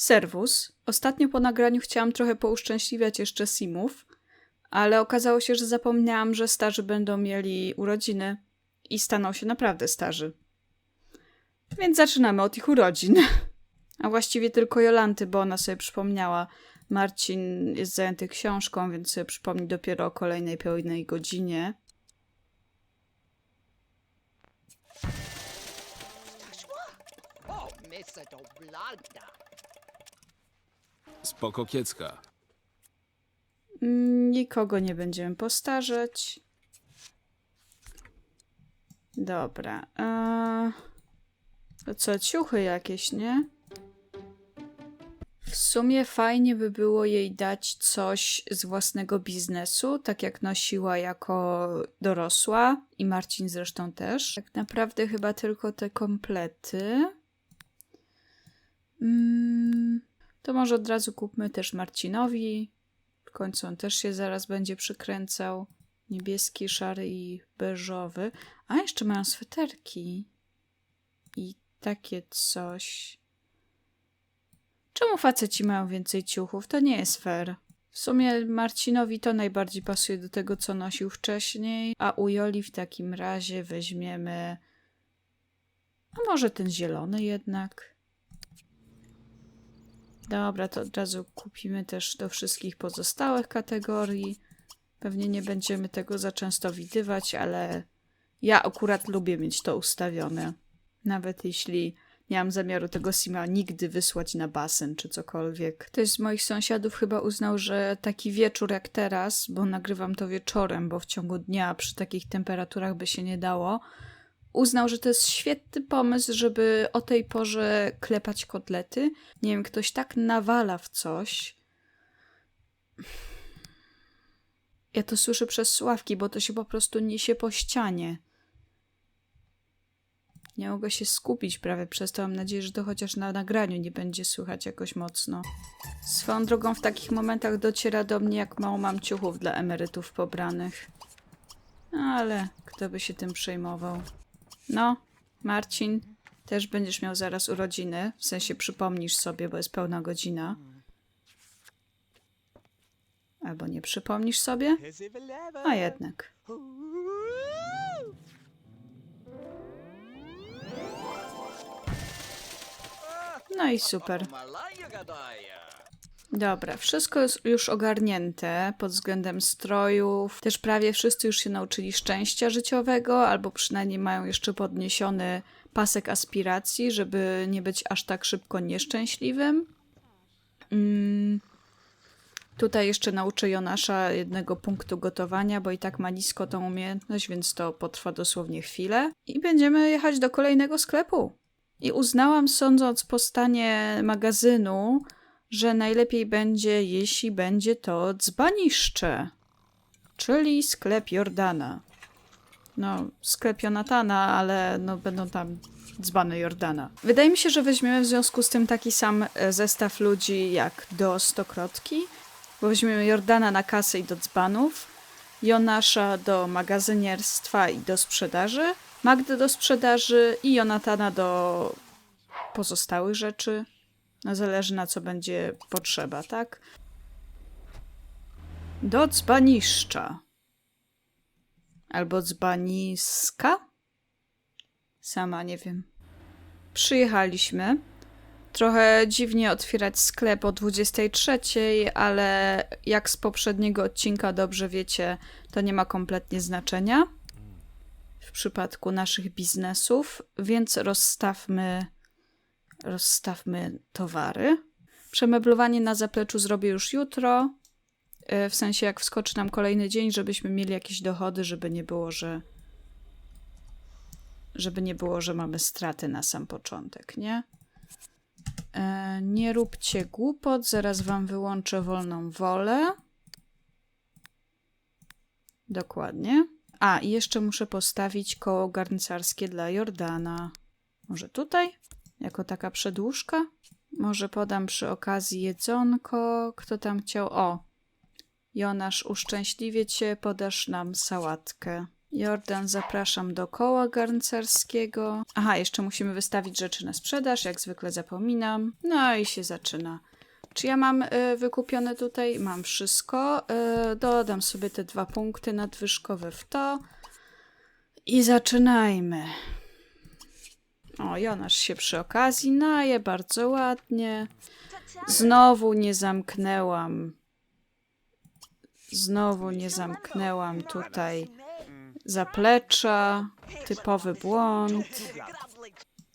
Serwus. Ostatnio po nagraniu chciałam trochę pouszczęśliwiać jeszcze Simów, ale okazało się, że zapomniałam, że starzy będą mieli urodziny i staną się naprawdę starzy. Więc zaczynamy od ich urodzin. A właściwie tylko Jolanty, bo ona sobie przypomniała. Marcin jest zajęty książką, więc sobie przypomni dopiero o kolejnej pełnej godzinie. O, Mr. to blanda. Spoko kiecka. Nikogo nie będziemy postarzeć. Dobra. To co, ciuchy jakieś, nie? W sumie fajnie by było jej dać coś z własnego biznesu, tak jak nosiła jako dorosła i Marcin zresztą też. Tak naprawdę chyba tylko te komplety. Mm, to może od razu kupmy też Marcinowi. W końcu on też się zaraz będzie przykręcał. Niebieski, szary i beżowy. A jeszcze mają sweterki. I takie coś. Czemu faceci mają więcej ciuchów? To nie jest fair. W sumie Marcinowi to najbardziej pasuje do tego, co nosił wcześniej, a u Joli w takim razie weźmiemy. A może ten zielony jednak? Dobra, to od razu kupimy też do wszystkich pozostałych kategorii. Pewnie nie będziemy tego za często widywać, ale ja akurat lubię mieć to ustawione. Nawet jeśli nie mam zamiaru tego Sima nigdy wysłać na basen czy cokolwiek. Ktoś z moich sąsiadów chyba uznał, że taki wieczór jak teraz, bo nagrywam to wieczorem, bo w ciągu dnia przy takich temperaturach by się nie dało, uznał, że to jest świetny pomysł, żeby o tej porze klepać kotlety. Nie wiem, ktoś tak nawala w coś. Ja to słyszę przez sławki, bo to się po prostu niesie po ścianie. Nie mogę się skupić prawie przez to. Mam nadzieję, że to chociaż na nagraniu nie będzie słychać jakoś mocno. Swoją drogą w takich momentach dociera do mnie, jak mało mam ciuchów dla emerytów pobranych. Ale kto by się tym przejmował? No, Marcin, też będziesz miał zaraz urodziny. W sensie przypomnisz sobie, bo jest pełna godzina. Albo nie przypomnisz sobie? A jednak. No i super. Dobra, wszystko jest już ogarnięte pod względem strojów. Też prawie wszyscy już się nauczyli szczęścia życiowego, albo przynajmniej mają jeszcze podniesiony pasek aspiracji, żeby nie być aż tak szybko nieszczęśliwym. Mm. Tutaj jeszcze nauczę Jonasza jednego punktu gotowania, bo i tak ma nisko tą umiejętność, więc to potrwa dosłownie chwilę. I będziemy jechać do kolejnego sklepu. I uznałam, sądząc po stanie magazynu, że najlepiej będzie, jeśli będzie to dzbaniszcze, czyli sklep Jordana. No, sklep Jonatana, ale no, będą tam dzbany Jordana. Wydaje mi się, że weźmiemy w związku z tym taki sam e, zestaw ludzi jak do stokrotki, bo weźmiemy Jordana na kasę i do dzbanów, Jonasza do magazynierstwa i do sprzedaży, Magdę do sprzedaży i Jonatana do pozostałych rzeczy. No zależy na co będzie potrzeba, tak? Do dzbaniszcza. Albo dzbaniska? Sama nie wiem. Przyjechaliśmy. Trochę dziwnie otwierać sklep o 23, ale jak z poprzedniego odcinka dobrze wiecie, to nie ma kompletnie znaczenia w przypadku naszych biznesów, więc rozstawmy rozstawmy towary. Przemeblowanie na zapleczu zrobię już jutro. e, W sensie, jak wskoczy nam kolejny dzień, żebyśmy mieli jakieś dochody, żeby nie było, że. Żeby nie było, że mamy straty na sam początek, nie? E, nie róbcie głupot, zaraz wam wyłączę wolną wolę. Dokładnie. A, i jeszcze muszę postawić koło garncarskie dla Jordana. Może tutaj? Jako taka przedłużka? Może podam przy okazji jedzonko. Kto tam chciał? O! Jonasz, uszczęśliwie cię, podasz nam sałatkę. Jordan, zapraszam do koła garncarskiego. Aha, jeszcze musimy wystawić rzeczy na sprzedaż, jak zwykle zapominam. No i się zaczyna. Czy ja mam y, wykupione tutaj? Mam wszystko. Y, dodam sobie te dwa punkty nadwyżkowe w to. I zaczynajmy. O, Jonasz się przy okazji naje bardzo ładnie. Znowu nie zamknęłam. Znowu nie zamknęłam tutaj zaplecza. Typowy błąd.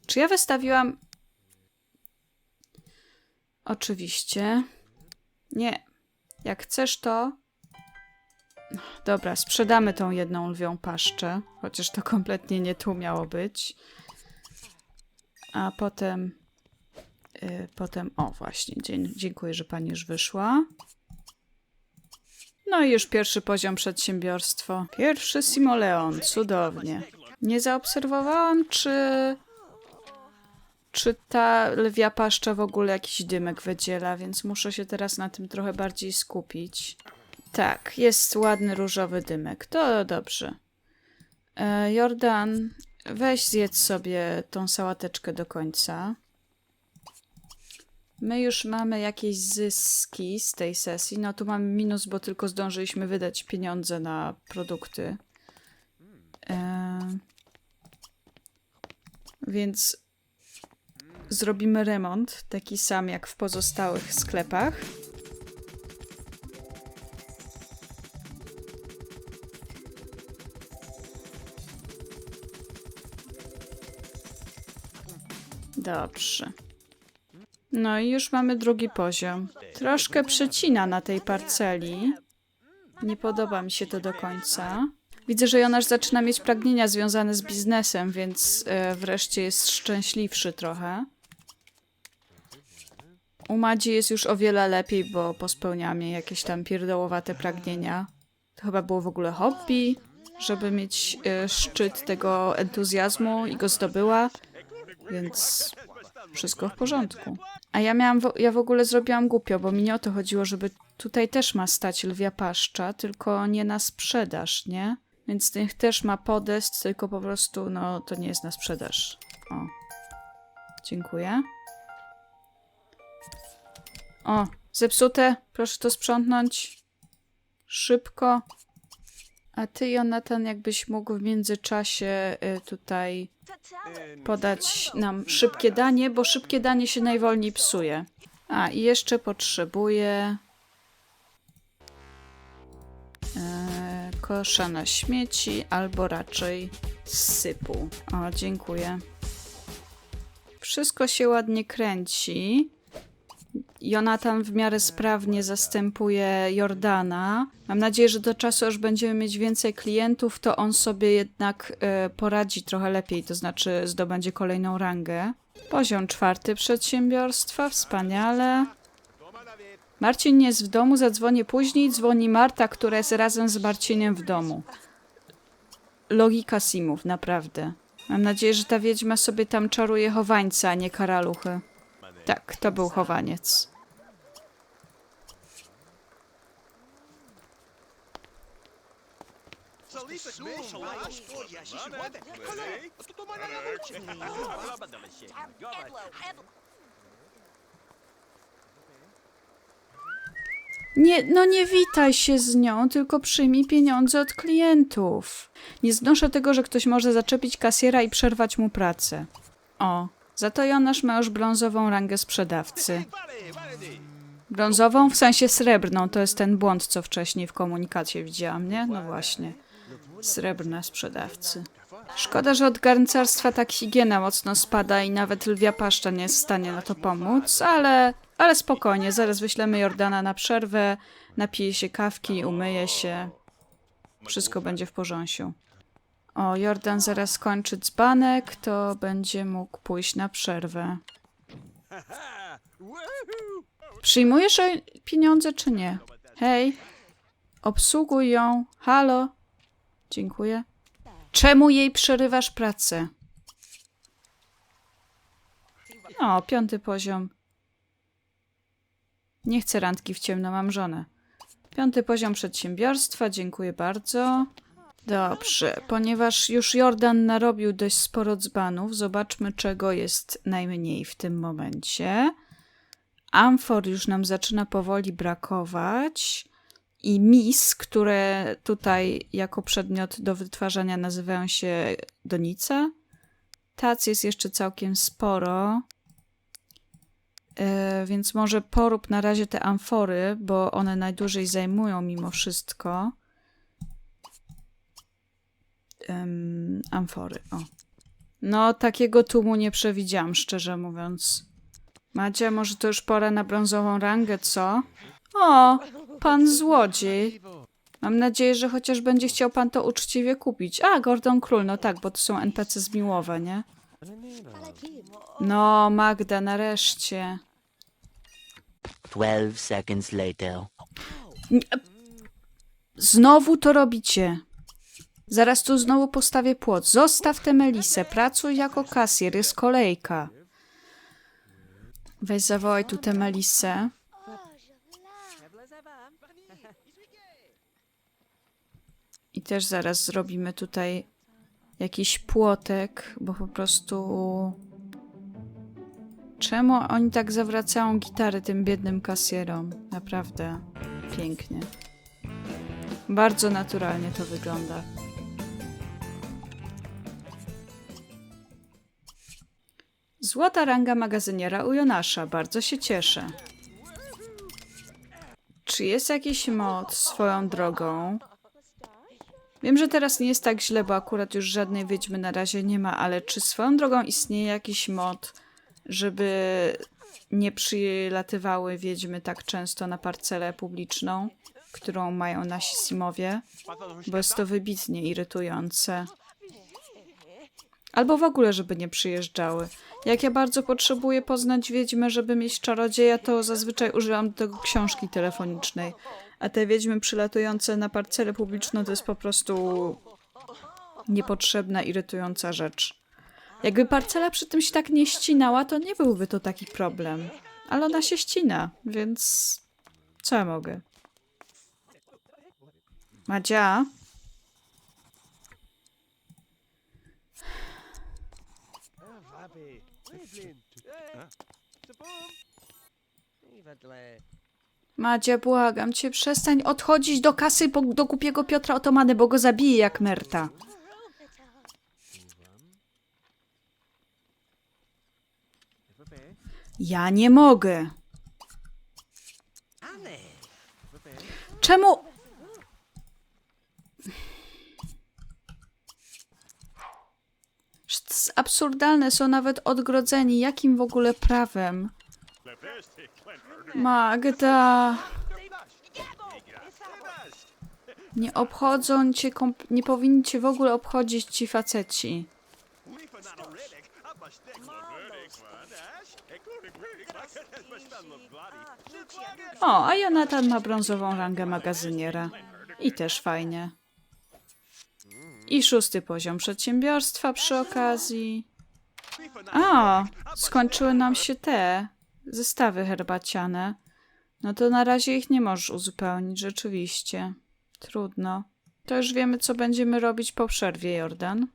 Czy ja wystawiłam. Oczywiście. Nie. Jak chcesz, to. Dobra, sprzedamy tą jedną lwią paszczę. Chociaż to kompletnie nie tu miało być. A potem. y, potem. O, właśnie. Dzień, dziękuję, że pani już wyszła. No i już pierwszy poziom przedsiębiorstwo. Pierwszy Simoleon, cudownie. Nie zaobserwowałam, czy. Czy ta lwia paszcza w ogóle jakiś dymek wydziela, więc muszę się teraz na tym trochę bardziej skupić. Tak, jest ładny różowy dymek. To dobrze. E, Jordan, weź zjedz sobie tą sałateczkę do końca. My już mamy jakieś zyski z tej sesji. No tu mamy minus, bo tylko zdążyliśmy wydać pieniądze na produkty. Em, więc zrobimy remont, taki sam jak w pozostałych sklepach. Dobrze. No i już mamy drugi poziom. Troszkę przecina na tej parceli. Nie podoba mi się to do końca. Widzę, że Jonasz zaczyna mieć pragnienia związane z biznesem, więc e, wreszcie jest szczęśliwszy trochę. U Madzi jest już o wiele lepiej, bo pospełniała mnie jakieś tam pierdołowate pragnienia. To chyba było w ogóle hobby, żeby mieć e, szczyt tego entuzjazmu i go zdobyła, więc wszystko w porządku. A ja miałam, ja w ogóle zrobiłam głupio, bo mi nie o to chodziło, żeby tutaj też ma stać lwia paszcza, tylko nie na sprzedaż, nie? Więc niech też ma podest, tylko po prostu, no, to nie jest na sprzedaż. O. Dziękuję. O, zepsute. Proszę to sprzątnąć. Szybko. A ty, Jonathan, jakbyś mógł w międzyczasie y, tutaj podać nam szybkie danie, bo szybkie danie się najwolniej psuje. A, i jeszcze potrzebuję e, kosza na śmieci, albo raczej sypu. O, dziękuję. Wszystko się ładnie kręci. Jonatan w miarę sprawnie zastępuje Jordana. Mam nadzieję, że do czasu, aż będziemy mieć więcej klientów, to on sobie jednak e, poradzi trochę lepiej, to znaczy zdobędzie kolejną rangę. Poziom czwarty przedsiębiorstwa, wspaniale. Marcin nie jest w domu, zadzwonię później. Dzwoni Marta, która jest razem z Marcinem w domu. Logika simów, naprawdę. Mam nadzieję, że ta wiedźma sobie tam czaruje chowańca, a nie karaluchy. Tak, to był chowaniec. Nie, no nie witaj się z nią, tylko przyjmij pieniądze od klientów. Nie znoszę tego, że ktoś może zaczepić kasjera i przerwać mu pracę. O, za to Jonasz ma już brązową rangę sprzedawcy. Brązową? W sensie srebrną. To jest ten błąd, co wcześniej w komunikacie widziałam, nie? No właśnie. Srebrne sprzedawcy. Szkoda, że od garncarstwa tak higiena mocno spada i nawet lwia paszcza nie jest w stanie na to pomóc, ale, ale spokojnie. Zaraz wyślemy Jordana na przerwę, napije się kawki, umyje się. Wszystko będzie w porządku. O, Jordan zaraz skończy dzbanek, to będzie mógł pójść na przerwę. Przyjmujesz pieniądze czy nie? Hej, obsługuj ją. Halo? Dziękuję. Czemu jej przerywasz pracę? O, piąty poziom. Nie chcę randki w ciemno, mam żonę. Piąty poziom przedsiębiorstwa, dziękuję bardzo. Dobrze, ponieważ już Jordan narobił dość sporo dzbanów, zobaczmy czego jest najmniej w tym momencie. Amfor już nam zaczyna powoli brakować i mis, które tutaj jako przedmiot do wytwarzania nazywają się donice. Tac jest jeszcze całkiem sporo. E, więc może porób na razie te amfory, bo one najdłużej zajmują mimo wszystko. Em, amfory, o. No, takiego tłumu nie przewidziałam, szczerze mówiąc. Macie, może to już pora na brązową rangę, co? O, pan złodziej. Mam nadzieję, że chociaż będzie chciał pan to uczciwie kupić. A, Gordon Król, no tak, bo to są NPC z Miłowe, nie? No, Magda, nareszcie. 12 seconds later. Znowu to robicie. Zaraz tu znowu postawię płot. Zostaw tę Melisę, pracuj jako kasjer, jest kolejka. Weź zawołaj tu tę Melisę. Też zaraz zrobimy tutaj jakiś płotek, bo po prostu... Czemu oni tak zawracają gitary tym biednym kasjerom? Naprawdę pięknie. Bardzo naturalnie to wygląda. Złota ranga magazyniera u Jonasza. Bardzo się cieszę. Czy jest jakiś mod swoją drogą? Wiem, że teraz nie jest tak źle, bo akurat już żadnej wiedźmy na razie nie ma, ale czy swoją drogą istnieje jakiś mod, żeby nie przylatywały wiedźmy tak często na parcelę publiczną, którą mają nasi simowie? Bo jest to wybitnie irytujące. Albo w ogóle, żeby nie przyjeżdżały. Jak ja bardzo potrzebuję poznać wiedźmę, żeby mieć czarodzieja, to zazwyczaj używam do tego książki telefonicznej. A te wiedźmy przylatujące na parcelę publiczną to jest po prostu niepotrzebna, irytująca rzecz. Jakby parcela przy tym się tak nie ścinała, to nie byłby to taki problem. Ale ona się ścina, więc co ja mogę? Madzia? Madzia, błagam cię, przestań odchodzić do kasy po, do głupiego Piotra Otomany, bo go zabije jak merta. Ja nie mogę. Czemu... Że To absurdalne, są nawet odgrodzeni. Jakim w ogóle prawem? Magda... Nie obchodzą cię, nie powinni cię w ogóle obchodzić ci faceci. O, a Jonathan ma brązową rangę magazyniera. I też fajnie. I szósty poziom przedsiębiorstwa przy okazji. A, skończyły nam się te zestawy herbaciane. No to na razie ich nie możesz uzupełnić, rzeczywiście. Trudno. To już wiemy, co będziemy robić po przerwie, Jordan.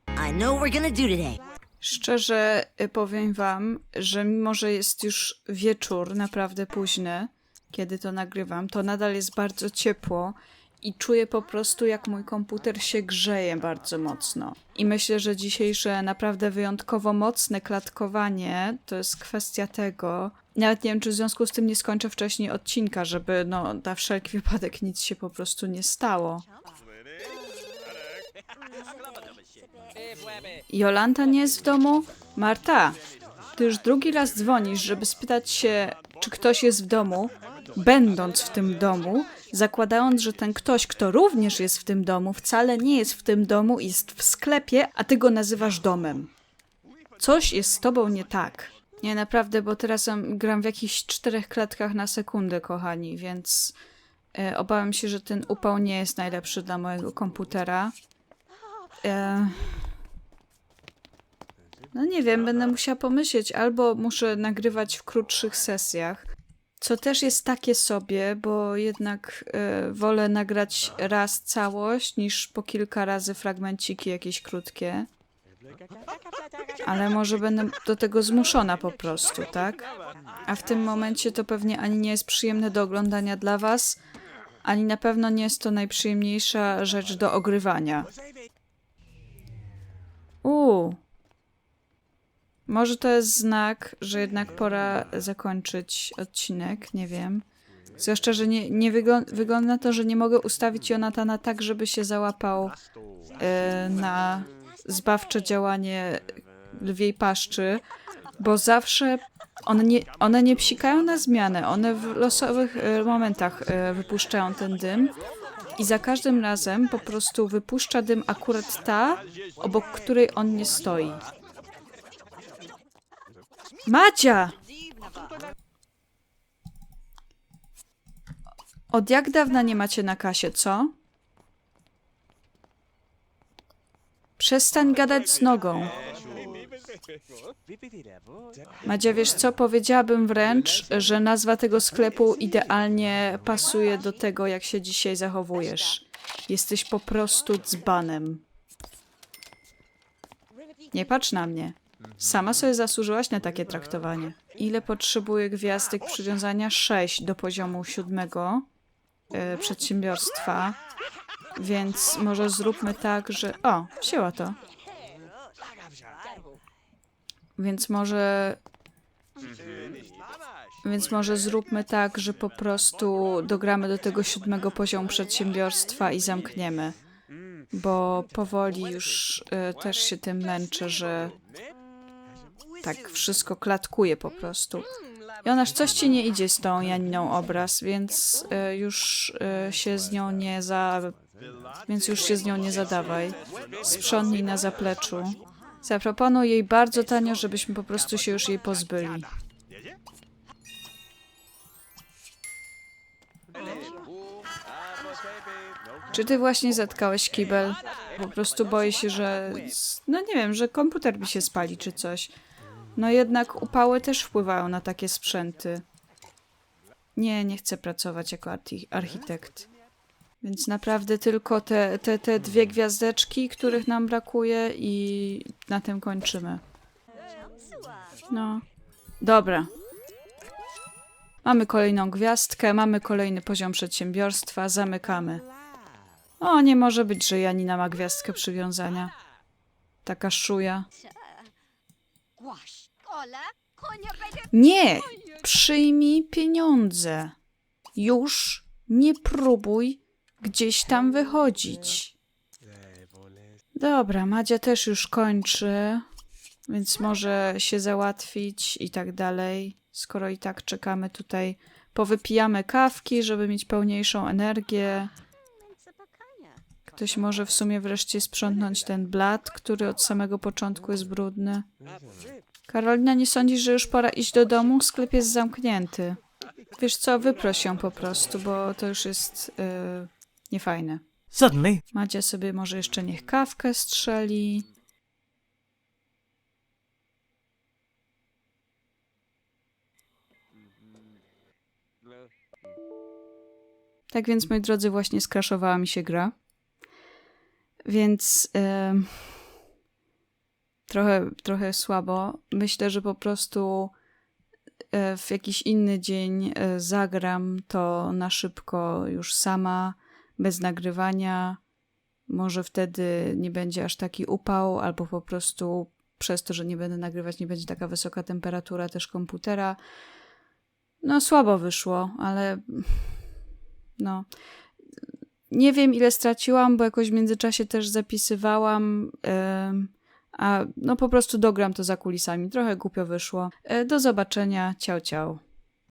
Szczerze y, powiem wam, że mimo, że jest już wieczór, naprawdę późny, kiedy to nagrywam, to nadal jest bardzo ciepło i czuję po prostu, jak mój komputer się grzeje bardzo mocno. I myślę, że dzisiejsze naprawdę wyjątkowo mocne klatkowanie to jest kwestia tego. Nawet nie wiem, czy w związku z tym nie skończę wcześniej odcinka, żeby no, na wszelki wypadek nic się po prostu nie stało. Jolanta nie jest w domu? Marta, ty już drugi raz dzwonisz, żeby spytać się, czy ktoś jest w domu, będąc w tym domu, zakładając, że ten ktoś, kto również jest w tym domu, wcale nie jest w tym domu, jest w sklepie, a ty go nazywasz domem. Coś jest z tobą nie tak. Nie, naprawdę, bo teraz am- gram w jakichś czterech klatkach na sekundę, kochani, więc e, obawiam się, że ten upał nie jest najlepszy dla mojego komputera. E, no nie wiem, będę musiała pomyśleć, albo muszę nagrywać w krótszych sesjach, Co też jest takie sobie, bo jednak e, wolę nagrać raz całość niż po kilka razy fragmenciki jakieś krótkie. Ale może będę do tego zmuszona po prostu, tak? A w tym momencie to pewnie ani nie jest przyjemne do oglądania dla was, ani na pewno nie jest to najprzyjemniejsza rzecz do ogrywania. Uuu. Może to jest znak, że jednak pora zakończyć odcinek, nie wiem. Zwłaszcza, że nie, nie wygo- wygląda na to, że nie mogę ustawić Jonatana tak, żeby się załapał e, na zbawcze działanie lwiej paszczy, bo zawsze one nie, one nie psikają na zmianę, one w losowych e, momentach e, wypuszczają ten dym i za każdym razem po prostu wypuszcza dym akurat ta, obok której on nie stoi. Macia! Od jak dawna nie macie na kasie, co? Przestań gadać z nogą. Madzia, wiesz co? Powiedziałabym wręcz, że nazwa tego sklepu idealnie pasuje do tego, jak się dzisiaj zachowujesz. Jesteś po prostu dzbanem. Nie patrz na mnie. Sama sobie zasłużyłaś na takie traktowanie. Ile potrzebuję gwiazdek przywiązania? 6 do poziomu siódmego e, przedsiębiorstwa. Więc może zróbmy tak, że... O, wzięła to. Więc może... Więc może zróbmy tak, że po prostu dogramy do tego siódmego poziomu przedsiębiorstwa i zamkniemy. Bo powoli już e, też się tym męczę, że tak wszystko klatkuje po prostu. Jonasz, coś ci nie idzie z tą Janiną obraz, więc e, już e, się z nią nie za... Więc już się z nią nie zadawaj. Sprzątnij na zapleczu. Zaproponuj jej bardzo tanio, żebyśmy po prostu się już jej pozbyli. Czy ty właśnie zatkałeś kibel? Po prostu boję się, że... No nie wiem, że komputer mi się spali czy coś. No jednak upały też wpływają na takie sprzęty. Nie, nie chcę pracować jako archi- architekt. Więc naprawdę tylko te, te, te dwie gwiazdeczki, których nam brakuje i na tym kończymy. No. Dobra. Mamy kolejną gwiazdkę, mamy kolejny poziom przedsiębiorstwa, zamykamy. O, nie może być, że Janina ma gwiazdkę przywiązania. Taka szuja. Nie! Przyjmij pieniądze. Już nie próbuj gdzieś tam wychodzić. Dobra, Madzia też już kończy, więc może się załatwić i tak dalej. Skoro i tak czekamy tutaj, powypijamy kawki, żeby mieć pełniejszą energię. Ktoś może w sumie wreszcie sprzątnąć ten blat, który od samego początku jest brudny. Karolina, nie sądzisz, że już pora iść do domu? Sklep jest zamknięty. Wiesz co, wyproś ją po prostu, bo to już jest yy, niefajne. Suddenly, Madzia sobie może jeszcze niech kawkę strzeli. Tak więc, moi drodzy, właśnie skraszowała mi się gra. Więc em, trochę, trochę słabo. Myślę, że po prostu e, w jakiś inny dzień e, zagram to na szybko już sama, bez nagrywania. Może wtedy nie będzie aż taki upał, albo po prostu przez to, że nie będę nagrywać, nie będzie taka wysoka temperatura też komputera. No, słabo wyszło, ale no. Nie wiem, ile straciłam, bo jakoś w międzyczasie też zapisywałam. em, a no po prostu dogram to za kulisami. Trochę głupio wyszło. E, Do zobaczenia. Ciao, ciao.